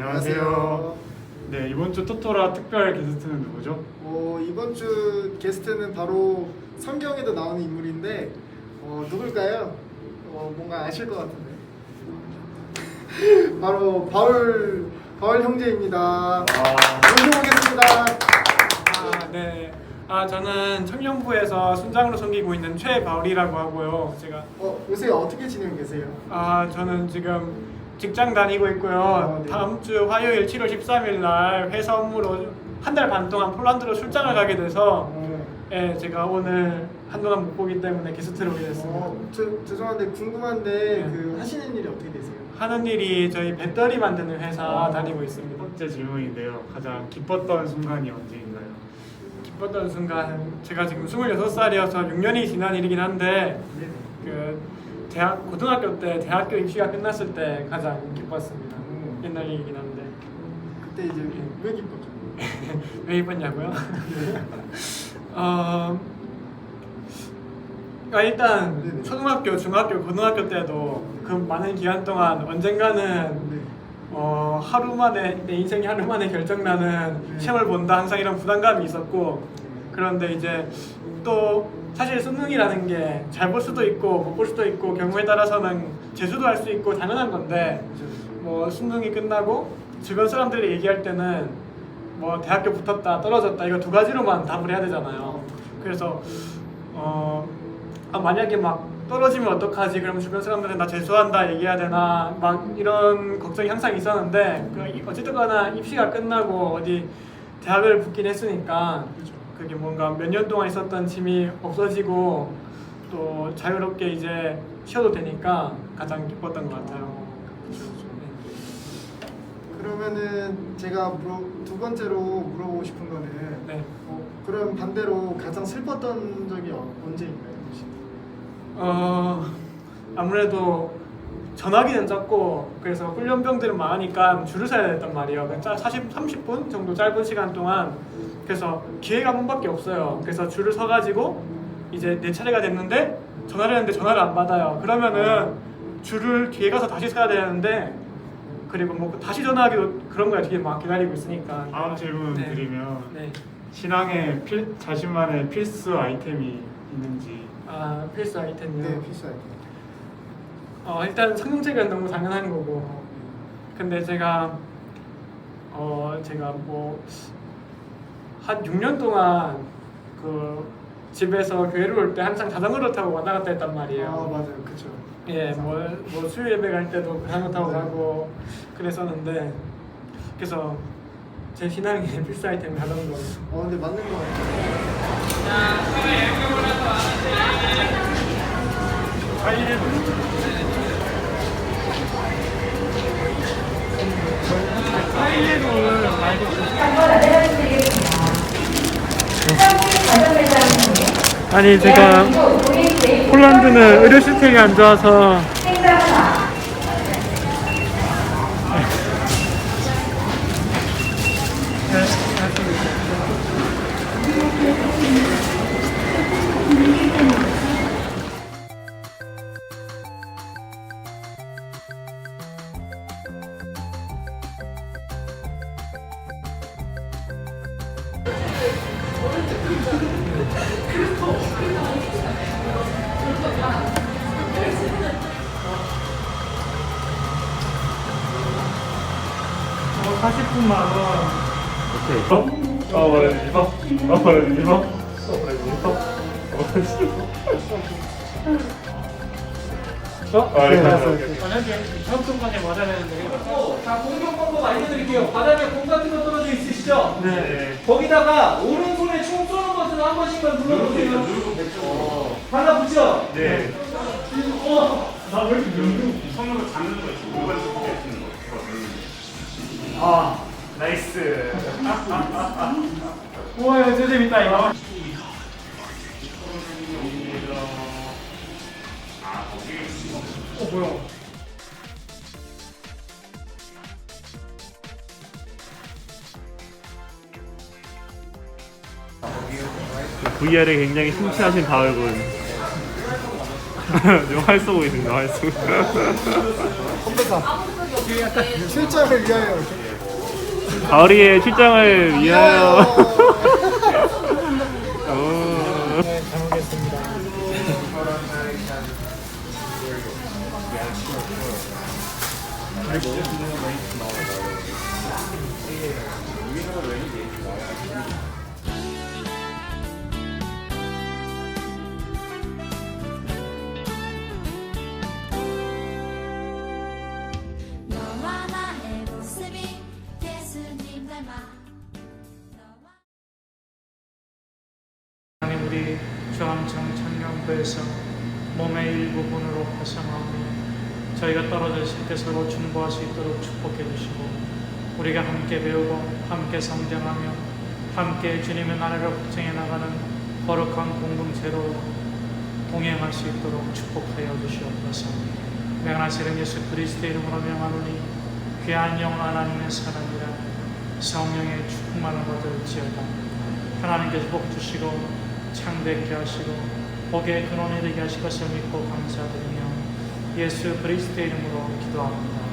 안녕하세요. 네 이번 주 토토라 특별 게스트는 누구죠? 어, 이번 주 게스트는 바로 성경에도 나오는 인물인데 어, 누굴까요? 어, 뭔가 아실 것 같은데 바로 바울 바울 형제입니다. 아, 먼저 보겠습니다. 아, 네. 아, 저는 청년부에서 순장으로 섬기고 있는 최바울이라고 하고요. 제가 어, 요새 어떻게 지내고 계세요? 아, 저는 지금 직장 다니고 있고요. 아, 네. 다음 주 화요일 7월 13일 날 회사 업무로 한 달 반 동안 폴란드로 출장을 가게 돼서 어, 예, 제가 오늘 한동안 못 보기 때문에 게스트로 오게 됐습니다. 어, 저, 죄송한데 궁금한데 네. 그 하시는 일이 어떻게 되세요? 하는 일이 저희 배터리 만드는 회사 어. 다니고 첫 있습니다. 번째 질문인데요. 가장 기뻤던 순간이 언제인가요? 기뻤던 순간 제가 지금 26살이어서 6년이 지난 일이긴 한데 네네. 그 대학 고등학교 때 대학교 입시가 끝났을 때 가장 기뻤습니다. 음. 옛날 얘기긴 한데 그때 이제 왜 기뻤죠? 왜 기뻤냐고요? 어, 그러니까 일단 네네. 초등학교, 중학교, 고등학교 때도 그 많은 기간 동안 언젠가는 네. 어, 하루 만에 내 인생이 하루 만에 결정나는 네. 시험을 본다 항상 이런 부담감이 있었고 그런데 이제 또 사실 수능이라는 게 잘 볼 수도 있고 못 볼 수도 있고 경우에 따라서는 재수도 할 수 있고 당연한 건데 뭐 수능이 끝나고 주변 사람들이 얘기할 때는 뭐 대학교 붙었다 떨어졌다 이거 두 가지로만 답을 해야 되잖아요. 그래서 어 아, 만약에 막 떨어지면 어떡하지? 그러면 주변 사람들은 나 재수한다 얘기해야 되나 막 이런 걱정이 항상 있었는데 그 이- 어쨌든간에 입시가 끝나고 어디 대학을 붙긴 했으니까 그게 뭔가 몇 년 동안 있었던 짐이 없어지고 또 자유롭게 이제 쉬어도 되니까 가장 기뻤던 것 같아요. 그러면은 제가 물어, 두 번째로 물어보고 싶은 거는 네. 어, 그럼 반대로 가장 슬펐던 적이 어- 언제인가요? 혹시? 어 아무래도 전화기는 적고 그래서 훈련병들은 많으니까 줄을 서야 됐단 말이에요. 그냥 짜- 40, 30분 정도 짧은 시간 동안 그래서 기회가 한 번밖에 없어요. 그래서 줄을 서가지고 이제 내 차례가 됐는데 전화를 했는데 전화를 안 받아요. 그러면은 줄을 뒤에 가서 다시 서야 되는데 그리고 뭐 다시 전화하기도 그런 거야 뒤에 막 기다리고 있으니까. 다음 질문 네. 드리면 네. 신앙에 필, 자신만의 필수 아이템이 있는지 아 필수 아이템이요. 네, 필수 아이템. 어 일단 성경책은 너무 당연한 거고 근데 제가 어 제가 뭐 한 6년 동안 그 집에서 교회를 올때 항상 자전거를 타고 왔다 갔다 했단 아 말이에요. 맞아요, 그렇죠. 예, 뭐, 뭐 수요 예배 갈 때도 자전거 타고 네. 가고 그랬었는데 그래서 제 신앙의 필수 아이템이 자전거. 어 근데 맞는 거 같아요. 아니 제가 폴란드는 의료 시스템이 안 좋아서 40분만 원. 오케이. 어, 원래 리버? 어, 원래 리버? 어, 원래 리버? 어? 아, 네, 네, 맞아요. 만약에 처음까지 맞아야 되는데. 자 공격 방법 알려드릴게요. 바닥에 공 같은 거 떨어져 있으시죠? 네. 거기다가 총 쏘는 버튼 한 번씩만 눌러보세요. 달라붙죠? 네. 어. 나왜 이렇게 누르? 손으로 잡는 거 있어. 모바일 소켓 쓰는 거. 아. 나이스. 우와 이거 진짜 재밌다 이거. 어 뭐야? VR에 굉장히 심취하신 바울군. 지금 활 쏘고 있습니다. 활 쏘고. 컴퓨터. 실전을 위하여 이렇게. 가을이의 출장을 위하여. 오. 네, 잘 먹겠습니다. 주암청 청년부에서 몸의 일부분으로 화성하며 저희가 떨어져 있을 때 서로 중보할 수 있도록 축복해 주시고 우리가 함께 배우고 함께 성장하며 함께 주님의 나라를 확장해 나가는 거룩한 공동체로 동행할 수 있도록 축복하여 주시옵소서. 명하시는 예수 그리스도의 이름으로 명하노니 귀한 영원 하나님의 사랑이라 성령의 축복만을 받을지어다. 하나님께서 복 주시고 창대케 하시고 복의 근원이 되게 하실 것을 믿고 감사드리며 예수 그리스도의 이름으로 기도합니다.